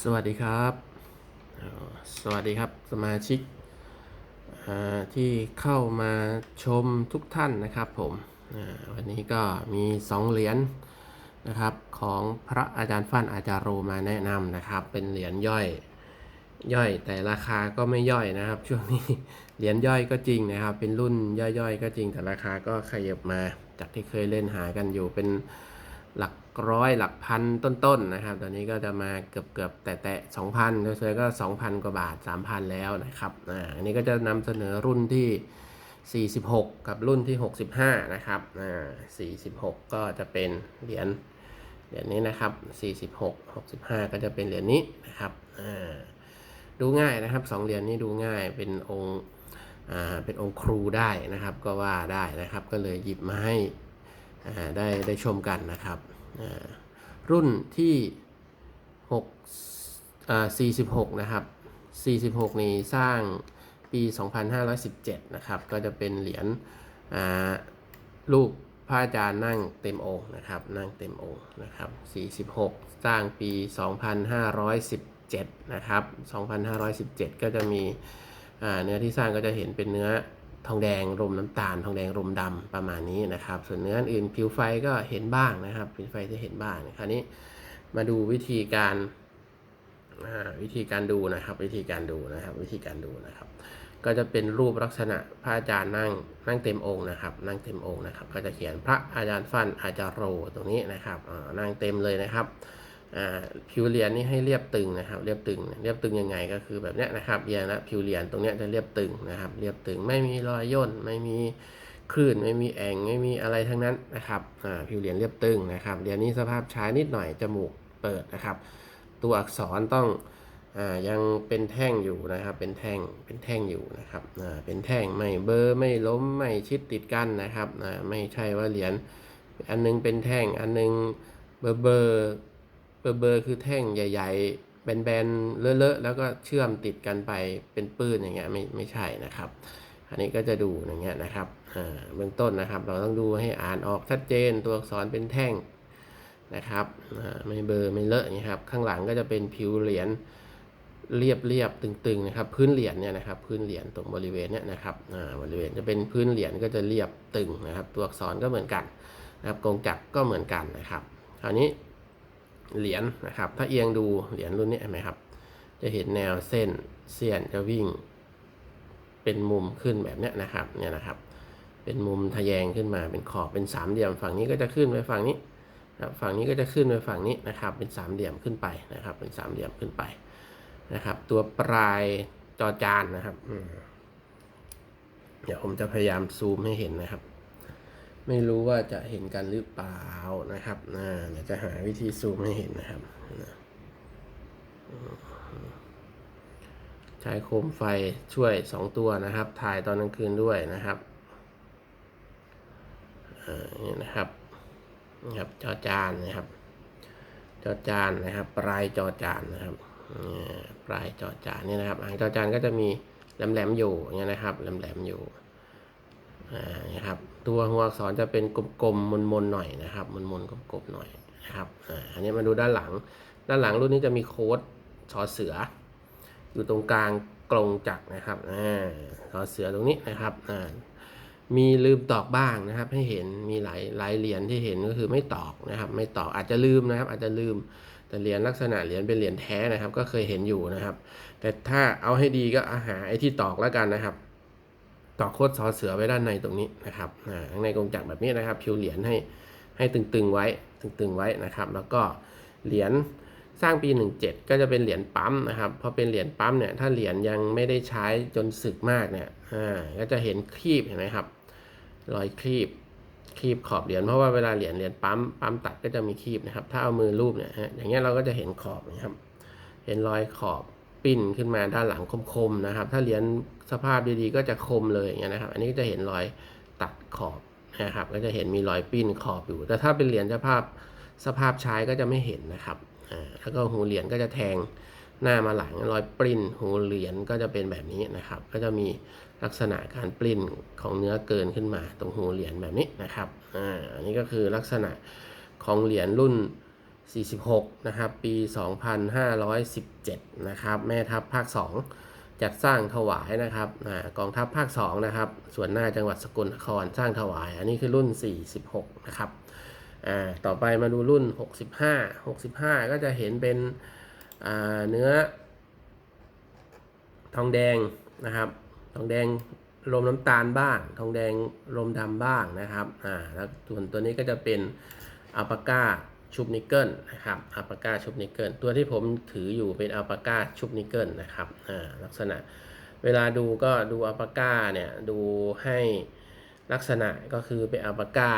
สวัสดีครับ สวัสดีครับสมาชิกที่เข้ามาชมทุกท่านนะครับผมวันนี้ก็มีสองเหรียญนะครับของพระอาจารย์ฟั่นอาจารย์โรมาแนะนำนะครับ เป็นเหรียญย่อยย่อยแต่ราคาก็ไม่ย่อยนะครับ ช่วงนี้เหรียญย่อยก็จริงนะครับ เป็นรุ่นย่อยๆ ก็จริงแต่ราคาก็ขยับมาจากที่เคยเล่นหากันอยู่เป็น หลักร้อยหลักพันต้นๆนะครับ ตอนนี้ก็จะมาเกือบเกือบๆแต่แต่สองพันเฉยๆก็สองพันกว่าบาทสามพันแล้วนะครับอ่าอันนี้ก็จะนำเสนอรุ่นที่ 46 กับรุ่นที่ 65 นะครับอ่า46 ก็จะเป็นเหรียญเหรียญนี้นะครับ 46 65 ก็จะเป็นเหรียญนี้นะครับอ่าดูง่ายนะครับสองเหรียญนี้ดูง่ายเป็นองค์อ่าเป็นองค์ครูได้นะครับ ก็ว่าได้นะครับ ก็เลยหยิบมาให้อ่าได้ได้ชมกันนะครับ รุ่นที่6อ่า46 นะครับ 46 นี้สร้างปี 2517 นะครับ ก็จะเป็นเหรียญอ่ารูปพระอาจารย์นั่งเต็มองค์นะครับ นั่งเต็มองค์นะครับ 46 สร้างปี 2517 นะครับ 2517 ก็จะมีเนื้อที่สร้างก็จะเห็นเป็นเนื้อ ทองแดงรมน้ำตาล ทองแดงรมดำประมาณนี้นะครับ ส่วนเนื้ออื่นผิวไฟก็เห็นบ้างนะครับผิวไฟจะเห็นบ้างคราวนี้มาดูวิธีการวิธีการดูนะครับ วิธีการดูนะครับ วิธีการดูนะครับ ก็จะเป็นรูปลักษณะพระอาจารย์นั่งนั่งเต็มองค์นะครับ นั่งเต็มองค์นะครับ ก็จะเขียนพระอาจารย์ฟันอาจารย์โรตรงนี้นะครับนั่งเต็มเลยนะครับ ผิวเหรียญนี่ให้เรียบตึงนะครับ เรียบตึง เรียบตึงยังไงก็คือแบบเนี้ยนะครับเรียญนะผิวเหรียญตรงเนี้ยจะเรียบตึงนะครับ เรียบตึงไม่มีรอยย่นไม่มีคลื่นไม่มีแองไม่มีอะไรทั้งนั้นนะครับผิวเหรียญเรียบตึงนะครับเหรียญนี้สภาพใช้นิดหน่อยจมูกเปิดนะครับ ตัวอักษรต้องอยังเป็นแท่งอยู่นะครับ เป็นแท่งเป็นแท่งอยู่นะครับเป็นแท่งไม่เบอร์ไม่ล้มไม่ชิดติดกันนะครับไม่ใช่ว่าเหรียญอันนึงเป็นแท่งอันนึงเบอร์เบอร์ เบอร์เบอร์คือแท่งใหญ่ ๆ แบนๆเลอะๆแล้วก็เชื่อมติดกันไปเป็นปื้นอย่างเงี้ยไม่ไม่ใช่นะครับ อันนี้ก็จะดูอย่างเงี้ยนะครับเบื้องต้นนะครับ เราต้องดูให้อ่านออกชัดเจนตัวอักษรเป็นแท่งนะครับไม่เบอร์ไม่เลอะอย่างเงี้ยครับ ข้างหลังก็จะเป็นผิวเหรียญเรียบเรียบตึงๆนะครับ พื้นเหรียญเนี่ยนะครับ พื้นเหรียญตรงบริเวณเนี่ยนะครับบริเวณจะเป็นพื้นเหรียญก็จะเรียบตึงนะครับ ตัวอักษรก็เหมือนกันนะครับกงจักรก็เหมือนกันนะครับคราวนี้ เหรียญนะครับ ถ้าเอียงดูเหรียญรุ่นนี้เห็นไหมครับ จะเห็นแนวเส้นเสี้ยนจะวิ่ง เป็นมุมขึ้นแบบนี้นะครับ เนี่ยนะครับ เป็นมุมทะแยงขึ้นมาเป็นขอบเป็นสามเหลี่ยม ฝั่งนี้ก็จะขึ้นไปฝั่งนี้นะฝั่งนี้ก็จะขึ้นไปฝั่งนี้นะครับ เป็นสามเหลี่ยมขึ้นไปนะครับ เป็นสามเหลี่ยมขึ้นไปนะครับ ตัวปลายจอจานนะครับเดี๋ยวผมจะพยายามซูมให้เห็นนะครับ ไม่รู้ว่าจะเห็นกันหรือเปล่านะครับอ่าเดี๋ยวจะหาวิธีซูมให้เห็นนะครับนะใช้โคมไฟช่วยสองตัวนะครับ ถ่ายตอนกลางคืนด้วยนะครับนี่นะครับนะครับจอจานนะครับ จอจานนะครับ ปลายจอจานนะครับอ่ปลายจอจานนี่นะครับหางจอจานก็จะมีแหลมๆอยู่อย่างเงี้ยนะครับแหลมๆอยู่อ่านะครับ ตัวหัวอักษรจะเป็นกลมๆมนๆหน่อยนะครับมนๆกลมๆหน่อยนะครับอันนี้มาดูด้านหลัง ด้านหลังรุ่นนี้จะมีโค้ดชอเสือ อยู่ตรงกลางกรงจักรนะครับอชอเสือตรงนี้นะครับมีลืมตอกบ้างนะครับ ให้เห็นมีหลายหลายเหรียญที่เห็นก็คือไม่ตอกนะครับ ไม่ตอกอาจจะลืมนะครับ อาจจะลืมแต่เหรียญลักษณะเหรียญเป็นเหรียญแท้นะครับ ก็เคยเห็นอยู่นะครับ แต่ถ้าเอาให้ดีก็อาหาไอ้ที่ตอกแล้วกันนะครับ ต่อโคดซอเสือไว้ด้านในตรงนี้นะครับอ่าข้างในกรงจักรแบบนี้นะครับพิวเหรียญให้ให้ตึงๆไว้ตึงๆไว้นะครับ แล้วก็เหรียญสร้างปี 17 ก็จะเป็นเหรียญปั๊มนะครับพอเป็นเหรียญปั๊มเนี่ยถ้าเหรียญยังไม่ได้ใช้จนสึกมากเนี่ยอ่าก็จะเห็นครีบเห็นไหมครับรอยครีบครีบขอบเหรียญเพราะว่าเวลาเหรียญเหรียญปั๊มปั๊มตัดก็จะมีครีบนะครับ ถ้าเอามือรูปเนี่ยฮะอย่างเงี้ยเราก็จะเห็นขอบนะครับ เห็นรอยขอบ ปิ้นขึ้นมาด้านหลังคมๆนะครับ ถ้าเหรียญสภาพดีๆก็จะคมเลยอย่างเงี้ยนะครับ อันนี้จะเห็นรอยตัดขอบนะครับ ก็จะเห็นมีรอยปิ้นขอบอยู่ แต่ถ้าเป็นเหรียญสภาพสภาพใช้ก็จะไม่เห็นนะครับอ่าแล้วก็หูเหรียญก็จะแทงหน้ามาหลังรอยปริ้นหูเหรียญก็จะเป็นแบบนี้นะครับ ก็จะมีลักษณะการปริ้นของเนื้อเกินขึ้นมา ตรงหูเหรียญแบบนี้นะครับอ่าอันนี้ก็คือลักษณะของเหรียญรุ่น 46 นะครับ ปี 2517 นะครับ แม่ทัพภาค 2 จัดสร้างถวายนะครับอากองทัพภาค 2 นะครับ ส่วนหน้าจังหวัดสกลนครสร้างถวาย อันนี้คือรุ่น 46 นะครับอ่าต่อไปมาดูรุ่น 65 65 ก็จะเห็นเป็นอ่าเนื้อ ทองแดงนะครับ ทองแดงลมน้ำตาลบ้าง ทองแดงลมดำบ้างนะครับ อ่า แล้วส่วนตัวนี้ก็จะเป็นอัลปาก้า ชุบนิกเกิลนะครับอัลปาก้าชุบนิกเกิลตัวที่ผมถืออยู่เป็นอัลปาก้าชุบนิกเกิลนะครับลักษณะเวลาดูก็ดูอัลปาก้าเนี่ยดูให้ลักษณะก็คือเป็นอัลปาก้า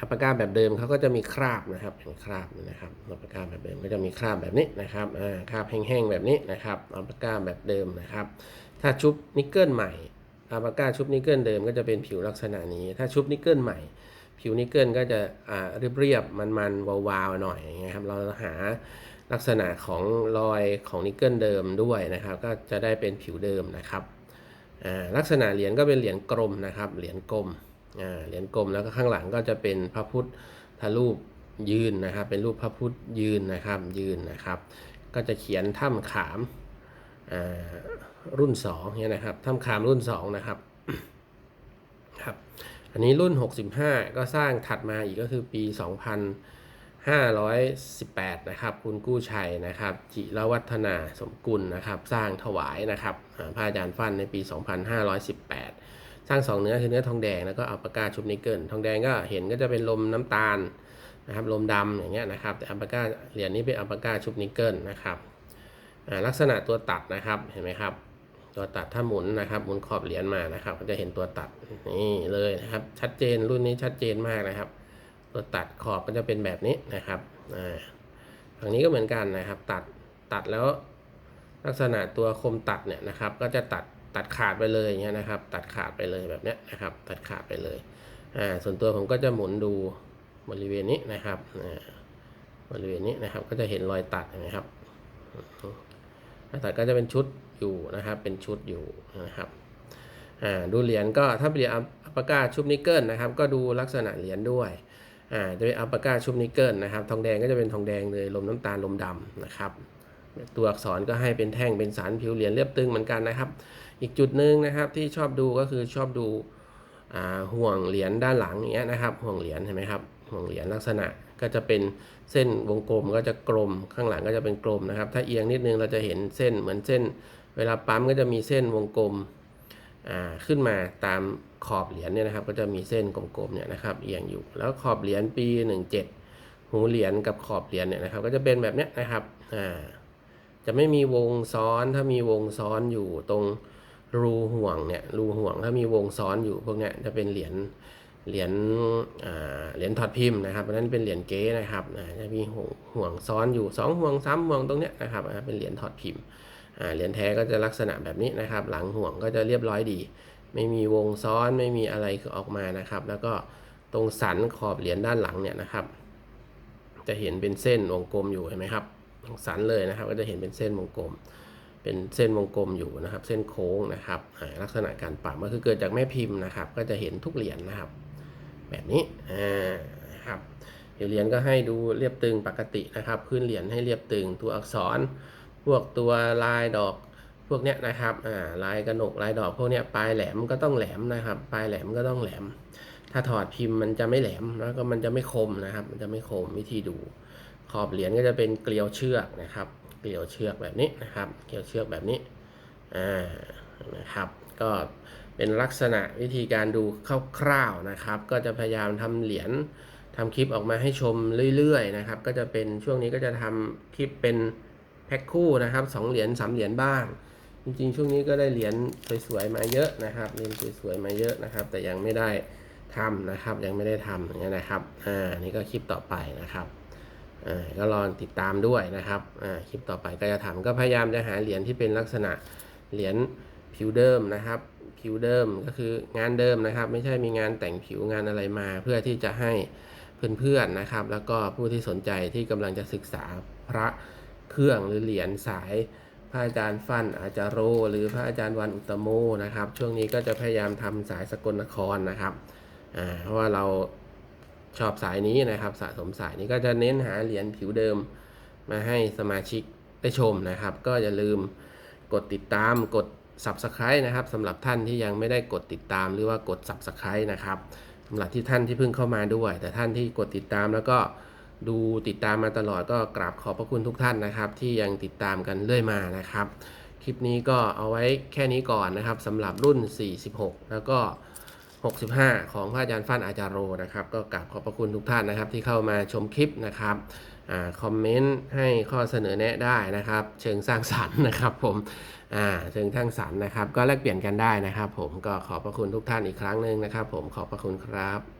อัลปาก้าแบบเดิมเขาก็จะมีคราบนะครับเป็นคราบนะครับอัลปาก้าแบบเดิมก็จะมีคราบแบบนี้นะครับคราบแห้งๆแบบนี้นะครับอัลปาก้าแบบเดิมนะครับ ถ้าชุบนิกเกิลใหม่อัลปาก้าชุบนิกเกิลเดิมก็จะเป็นผิวลักษณะนี้ ถ้าชุบนิกเกิลใหม่ ผิวนิกเกิลก็จะอ่าเรียบๆมันๆวาวๆหน่อยอย่างเงี้ยครับเราหาลักษณะของรอยของนิกเกิลเดิมด้วยนะครับ ก็จะได้เป็นผิวเดิมนะครับลักษณะเหรียญก็เป็นเหรียญกลมนะครับ เหรียญกลมเหรียญกลมแล้วก็ข้างหลังก็จะเป็นพระพุทธรูปยืนนะครับ เป็นรูปพระพุทธยืนนะครับยืนนะครับ ก็จะเขียนถ้ำขามรุ่น2เนี่ยนะครับถ้ำขามรุ่น2นะครับครับ อันนี้รุ่น 65 ก็สร้างถัดมาอีกก็คือปี 2518 นะครับ คุณกู้ชัยนะครับ จิรวัฒนาสมกุลนะครับ สร้างถวายนะครับพระอาจารย์ฟันในปี 2518 สร้างสองเนื้อคือเนื้อทองแดงแล้วก็อัลปาก้าชุบนิกเกิลทองแดงก็เห็นก็จะเป็นลมน้ำตาลนะครับลมดำอย่างเงี้ยนะครับแต่อัลปาก้าเหรียญนี้เป็นอัลปาก้าชุบนิกเกิลนะครับอ่าลักษณะตัวตัดนะครับเห็นไหมครับ ตัวตัดถ้าหมุนนะครับ หมุนขอบเหรียญมานะครับ ก็จะเห็นตัวตัดนี่เลยนะครับ ชัดเจนรุ่นนี้ชัดเจนมากนะครับ ตัวตัดขอบก็จะเป็นแบบนี้นะครับอ่าฝั่งนี้ก็เหมือนกันนะครับ ตัดตัดแล้วลักษณะตัวคมตัดเนี่ยนะครับ ก็จะตัดตัดขาดไปเลยอย่างเงี้ยนะครับ ตัดขาดไปเลยแบบเนี้ยนะครับ ตัดขาดไปเลยอ่าส่วนตัวผมก็จะหมุนดูบริเวณนี้นะครับอ่าบริเวณนี้นะครับ ก็จะเห็นรอยตัดนะครับตัดก็จะเป็นชุด อยู่นะครับ เป็นชุดอยู่นะครับดูเหรียญก็ถ้าเป็นเหรียญอัลปาก้าชุบนิกเกิลนะครับ ก็ดูลักษณะเหรียญด้วยอ่าจะเป็นอัลปาก้าชุบนิกเกิลนะครับ ทองแดงก็จะเป็นทองแดงเลยลมน้ำตาลลมดำนะครับ ตัวอักษรก็ให้เป็นแท่งเป็นสารผิวเหรียญเรียบตึงเหมือนกันนะครับ อีกจุดหนึ่งนะครับที่ชอบดูก็คือชอบดูห่วงเหรียญด้านหลังอย่างเงี้ยนะครับ ห่วงเหรียญเห็นไหมครับห่วงเหรียญลักษณะก็จะเป็นเส้นวงกลมก็จะกลมข้างหลังก็จะเป็นกลมนะครับ ถ้าเอียงนิดนึงเราจะเห็นเส้นเหมือนเส้น เวลาปั๊มก็จะมีเส้นวงกลมขึ้นมาตามขอบเหรียญเนี่ยนะครับ ก็จะมีเส้นกลมๆเนี่ยนะครับเอียงอยู่ แล้วขอบเหรียญปี 17 หูเหรียญกับขอบเหรียญเนี่ยนะครับ ก็จะเป็นแบบเนี้ยนะครับจะไม่มีวงซ้อนถ้ามีวงซ้อนอยู่ตรงรูห่วงเนี่ยรูห่วงถ้ามีวงซ้อนอยู่พวกเนี้ยจะเป็นเหรียญเหรียญเหรียญถอดพิมพ์นะครับอันนั้นเป็นเหรียญเก๊นะครับจะมีห่วงซ้อนอยู่สองห่วงสามห่วงตรงเนี้ยนะครับเป็นเหรียญถอดพิมพ์ เหรียญแท้ก็จะลักษณะแบบนี้นะครับ หลังห่วงก็จะเรียบร้อยดี ไม่มีวงซ้อนไม่มีอะไรออกมานะครับ แล้วก็ตรงสันขอบเหรียญด้านหลังเนี่ยนะครับ จะเห็นเป็นเส้นวงกลมอยู่เห็นไหมครับตรงสันเลยนะครับ ก็จะเห็นเป็นเส้นวงกลม เป็นเส้นวงกลมอยู่นะครับ เส้นโค้งนะครับลักษณะการปรับก็คือเกิดจากแม่พิมพ์นะครับ ก็จะเห็นทุกเหรียญนะครับ แบบนี้อ่านะครับเดี๋ยวเหรียญก็ให้ดูเรียบตึงปกตินะครับ พื้นเหรียญให้เรียบตึงตัวอักษร พวกตัวลายดอกพวกเนี้ยนะครับอ่าลายกระหนกลายดอกพวกเนี้ยปลายแหลมก็ต้องแหลมนะครับ ปลายแหลมก็ต้องแหลม ถ้าถอดพิมพ์มันจะไม่แหลมแล้วก็มันจะไม่คมนะครับ มันจะไม่คมวิธีดู ขอบเหรียญก็จะเป็นเกลียวเชือกนะครับ เกลียวเชือกแบบนี้นะครับ เกลียวเชือกแบบนี้อ่านะครับ ก็เป็นลักษณะวิธีการดูคร่าวๆนะครับ ก็จะพยายามทำเหรียญทำคลิปออกมาให้ชมเรื่อยๆนะครับ ก็จะเป็นช่วงนี้ก็จะทำคลิปเป็น พ็คคู่นะครับสองเหรียญสามเหรียญบ้าง จริงๆ ช่วงนี้ก็ได้เหรียญสวยๆมาเยอะนะครับเหรียญสวยๆมาเยอะนะครับ แต่ยังไม่ได้ทำนะครับยังไม่ได้ทำอย่างเงี้ยนะครับอ่านี่ก็คลิปต่อไปนะครับอ่าก็ลองติดตามด้วยนะครับอ่าคลิปต่อไปก็จะทำก็พยายามจะหาเหรียญที่เป็นลักษณะเหรียญผิวเดิมนะครับ ผิวเดิมก็คืองานเดิมนะครับ ไม่ใช่มีงานแต่งผิวงานอะไรมา เพื่อที่จะให้เพื่อนๆนะครับ แล้วก็ผู้ที่สนใจที่กำลังจะศึกษาพระ เครื่องหรือเหรียญสายพระอาจารย์ฟันอาจารโร หรือพระอาจารย์วันอุตโมนะครับ ช่วงนี้ก็จะพยายามทำสายสกลนครนะครับอ่าเพราะว่าเราชอบสายนี้นะครับ สะสมสายนี้ก็จะเน้นหาเหรียญผิวเดิมมาให้สมาชิกได้ชมนะครับ ก็อย่าลืมกดติดตามกด Subscribe นะครับสำหรับท่านที่ยังไม่ได้กดติดตามหรือว่ากด Subscribe นะครับสำหรับที่ท่านที่เพิ่งเข้ามาด้วย แต่ท่านที่กดติดตามแล้วก็ ดูติดตามมาตลอดก็กราบขอบพระคุณทุกท่านนะครับ ที่ยังติดตามกันเรื่อยมานะครับ คลิปนี้ก็เอาไว้แค่นี้ก่อนนะครับสำหรับรุ่น 46 แล้วก็ 65 ของพระอาจารย์ฟั่นอาจารโรนะครับ ก็กราบขอบพระคุณทุกท่านนะครับ ที่เข้ามาชมคลิปนะครับอคอมเมนต์ให้ข้อเสนอแนะได้นะครับ เชิงสร้างสรรค์นะครับ ผมเชิงสร้างสรรค์นะครับ ก็แลกเปลี่ยนกันได้นะครับ ผมก็ขอบพระคุณทุกท่านอีกครั้งหนึ่งนะครับ ผมขอบพระคุณครับ